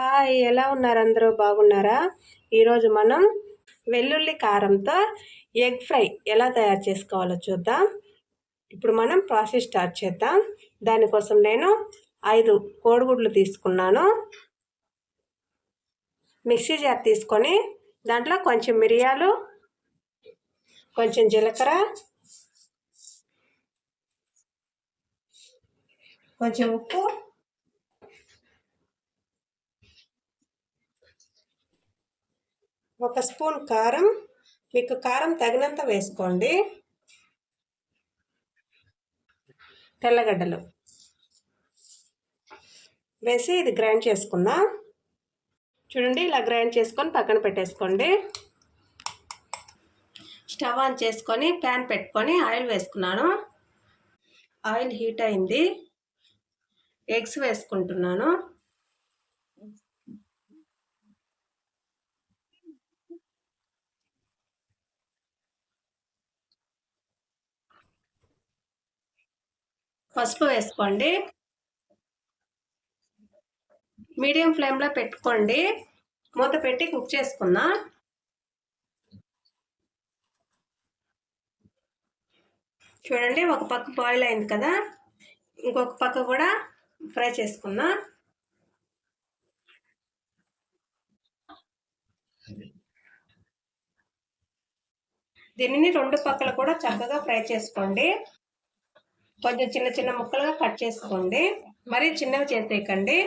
Hi ఎలా ఉన్నారు అందరూ? బాగున్నారా? ఈరోజు మనం వెల్లుల్లి కారంతో ఎగ్ ఫ్రై ఎలా తయారు చేసుకోవాలో చూద్దాం. ఇప్పుడు మనం ప్రాసెస్ స్టార్ట్ చేద్దాం. దానికోసం నేను ఐదు కోడిగుడ్లు తీసుకున్నాను. మిక్సీ జార్ తీసుకొని దాంట్లో కొంచెం మిరియాలు కొంచెం జీలకర్ర కొంచెం ఉప్పు ఒక స్పూన్ కారం మీకు కారం తగినంత వేసుకోండి. తెల్లగడ్డలు వేసి ఇది గ్రైండ్ చేసుకుందాం చూడండి ఇలా గ్రైండ్ చేసుకొని పక్కన పెట్టేసుకోండి. స్టవ్ ఆన్ చేసుకొని ప్యాన్ పెట్టుకొని ఆయిల్ వేసుకున్నాను. ఆయిల్ హీట్ అయింది. ఎగ్స్ వేసుకుంటున్నాను. పసుపు వేసుకోండి. మీడియం ఫ్లేమ్లో పెట్టుకోండి. మూత పెట్టి కుక్ చేసుకుందాం. చూడండి ఒక పక్క బాయిల్ అయింది కదా. ఇంకొక పక్క కూడా ఫ్రై చేసుకుందాం. దీనిని రెండు పక్కల కూడా చక్కగా ఫ్రై చేసుకోండి. కొంచెం చిన్న చిన్న ముక్కలుగా కట్ చేసుకోండి. మరీ చిన్నవి చేసేయకండి.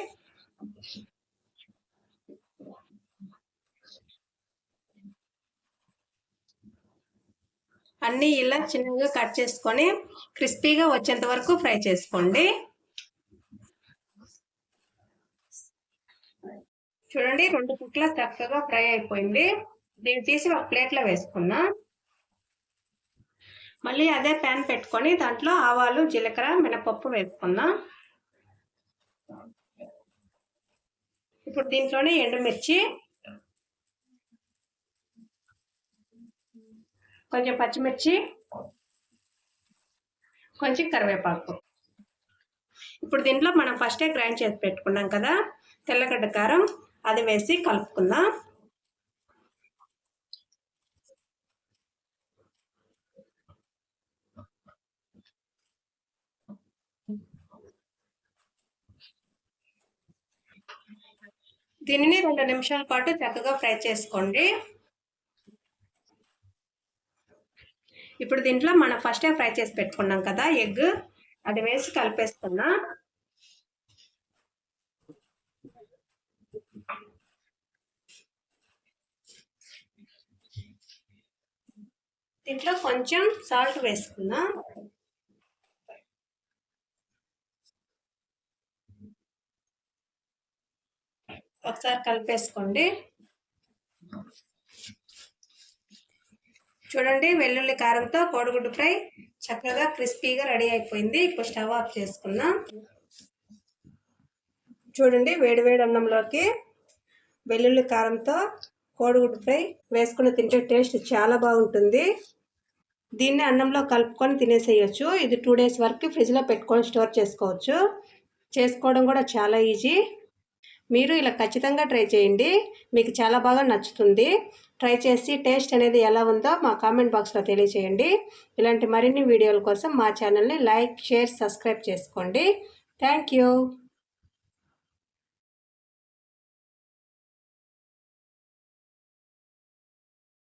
అన్నీ ఇలా చిన్నగా కట్ చేసుకొని క్రిస్పీగా వచ్చేంత వరకు ఫ్రై చేసుకోండి. చూడండి రెండు పుట్ల చక్కగా ఫ్రై అయిపోయింది. దీన్ని తీసి ఒక ప్లేట్లో వేసుకున్నాను మళ్ళీ అదే ప్యాన్ పెట్టుకొని దాంట్లో ఆవాలు జీలకర్ర మినపప్పు వేసుకుందాం. ఇప్పుడు దీంట్లోనే ఎండుమిర్చి కొంచెం పచ్చిమిర్చి కొంచెం కరివేపాకు. ఇప్పుడు దీంట్లో మనం ఫస్టే గ్రైండ్ చేసి పెట్టుకున్నాం కదా తెల్లగడ్డ కారం అది వేసి కలుపుకుందాం. దీనిని రెండు నిమిషాల పాటు చక్కగా ఫ్రై చేసుకోండి. ఇప్పుడు దీంట్లో మనం ఫస్టే ఫ్రై చేసి పెట్టుకున్నాం కదా ఎగ్. అది వేసి కలిపేసుకున్నా. దీంట్లో కొంచెం సాల్ట్ వేసుకున్నా. ఒకసారి కలిపేసుకోండి. చూడండి వెల్లుల్లి కారంతో కోడిగుడ్డు ఫ్రై చక్కగా క్రిస్పీగా రెడీ అయిపోయింది. ఇప్పుడు స్టవ్ ఆఫ్ చేసుకున్నాం చూడండి వేడివేడి అన్నంలోకి వెల్లుల్లి కారంతో కోడిగుడ్డు ఫ్రై వేసుకుని తింటే టేస్ట్ చాలా బాగుంటుంది. దీన్ని అన్నంలో కలుపుకొని తినేసేయచ్చు. ఇది టూ డేస్ వరకు ఫ్రిడ్జ్లో పెట్టుకొని స్టోర్ చేసుకోవచ్చు. చేసుకోవడం కూడా చాలా ఈజీ. మీరు ఇలా ఖచ్చితంగా ట్రై చేయండి. మీకు చాలా బాగా నచ్చుతుంది. ట్రై చేసి టేస్ట్ అనేది ఎలా ఉందో మా కామెంట్ బాక్స్లో తెలియచేయండి. ఇలాంటి మరిన్ని వీడియోల కోసం మా ఛానల్ని లైక్ షేర్ సబ్స్క్రైబ్ చేసుకోండి. Thank you.